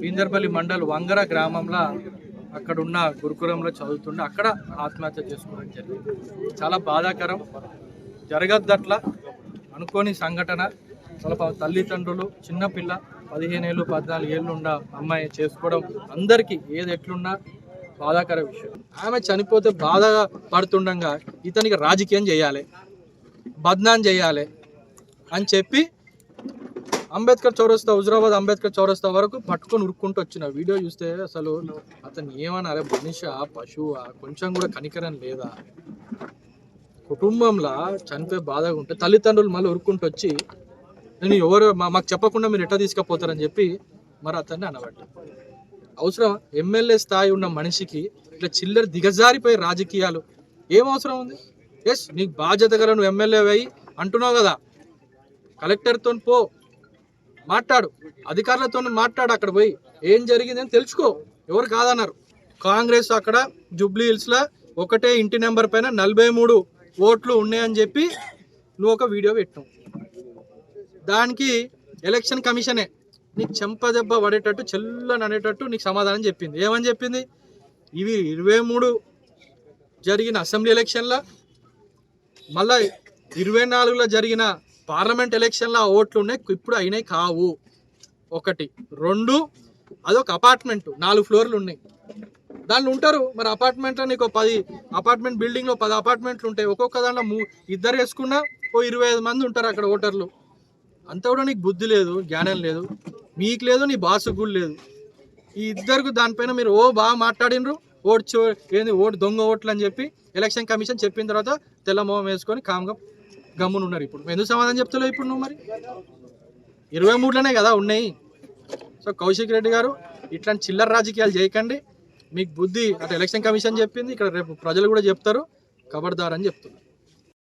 బీందర్పల్లి మండల్ వంగర గ్రామంలో అక్కడ ఉన్న గురుకులంలో చదువుతుండే అక్కడ ఆత్మహత్య చేసుకోవడం జరిగింది. చాలా బాధాకరం. జరగద్దు అట్లా అనుకోని సంఘటన. వాళ్ళ తల్లిదండ్రులు చిన్నపిల్ల పదిహేను ఏళ్ళు పద్నాలుగు ఏళ్ళు ఉన్న అమ్మాయి చేసుకోవడం అందరికీ ఏది ఎట్లున్నా బాధాకర విషయం. ఆమె చనిపోతే బాధ పడుతుండగా ఇతనికి రాజకీయం చేయాలి బద్నాం చేయాలి అని చెప్పి అంబేద్కర్ చౌరస్తా హుజరాబాద్ అంబేద్కర్ చౌరస్తా వరకు పట్టుకొని ఉరుక్కుంటూ వచ్చిన వీడియో చూస్తే అసలు అతను ఏమన్నారే మనిషి పశువా కొంచెం కూడా కనికరం లేదా? కుటుంబంలో చనిపోయి బాధగా ఉంటే తల్లిదండ్రులు మళ్ళీ ఉరుక్కుంటూ వచ్చి నేను ఎవరు మా- మాకు చెప్పకుండా మీరు ఎట్లా తీసుకుపోతారని చెప్పి మరి అతన్ని అనబట్టి అవసరం ఎమ్మెల్యే స్థాయి ఉన్న మనిషికి ఇట్లా చిల్లర దిగజారిపోయి రాజకీయాలు. ఏం అవసరం ఉంది? ఎస్ నీకు బాధ్యత గల నువ్వు ఎమ్మెల్యే అయ్యి అంటున్నావు కదా. కలెక్టర్తో పో మాట్లాడు. అధికారులతో మాట్లాడు అక్కడ పోయి. ఏం జరిగింది అని తెలుసుకో. ఎవరు కాదన్నారు. కాంగ్రెస్ అక్కడ జూబ్లీ హిల్స్లో ఒకటే ఇంటి నెంబర్ పైన నలభై మూడు ఓట్లు ఉన్నాయని చెప్పి నువ్వు ఒక వీడియో పెట్టావు. దానికి ఎలక్షన్ కమిషనే నీకు చెంపదెబ్బ పడేటట్టు చెల్లని అనేటట్టు నీకు సమాధానం చెప్పింది. ఏమని చెప్పింది? ఇవి ఇరవై మూడు జరిగిన అసెంబ్లీ ఎలక్షన్లో మళ్ళీ ఇరవై నాలుగులో జరిగిన పార్లమెంట్ ఎలక్షన్లో ఆ ఓట్లు ఉన్నాయి ఇప్పుడు అయినాయి కావు. ఒకటి. రెండు అదొక అపార్ట్మెంట్. నాలుగు ఫ్లోర్లు ఉన్నాయి. దాంట్లో ఉంటారు. మరి అపార్ట్మెంట్లో నీకు పది అపార్ట్మెంట్ బిల్డింగ్లో పది అపార్ట్మెంట్లు ఉంటాయి. ఒక్కొక్క దాంట్లో మూ ఇద్దరు వేసుకున్నా ఓ ఇరవై ఐదు మంది ఉంటారు అక్కడ ఓటర్లు. అంతా కూడా నీకు బుద్ధి లేదు జ్ఞానం లేదు. మీకు లేదు నీ బాసుకు కూడా లేదు. ఈ ఇద్దరికి దానిపైన మీరు ఓ బాగా మాట్లాడినరు. ఓటు చో- ఏంది ఓటు దొంగ ఓట్లు అని చెప్పి ఎలక్షన్ కమిషన్ చెప్పిన తర్వాత తెల్ల మొహం వేసుకొని కామ్గా గమ్మున ఉన్నారు ఇప్పుడు. ఎందుకు సమాధానం చెప్తలేవు ఇప్పుడు నువ్వు మరి? ఇరవై మూడులోనే కదా ఉన్నాయి. సో కౌశిక్ రెడ్డి గారు ఇట్లాంటి చిల్లర రాజకీయాలు చేయకండి. మీకు బుద్ధి అటు ఎలక్షన్ కమిషన్ చెప్పింది ఇక్కడ రేపు ప్రజలు కూడా చెప్తారు. ఖబర్దార్ అని చెప్తున్నారు.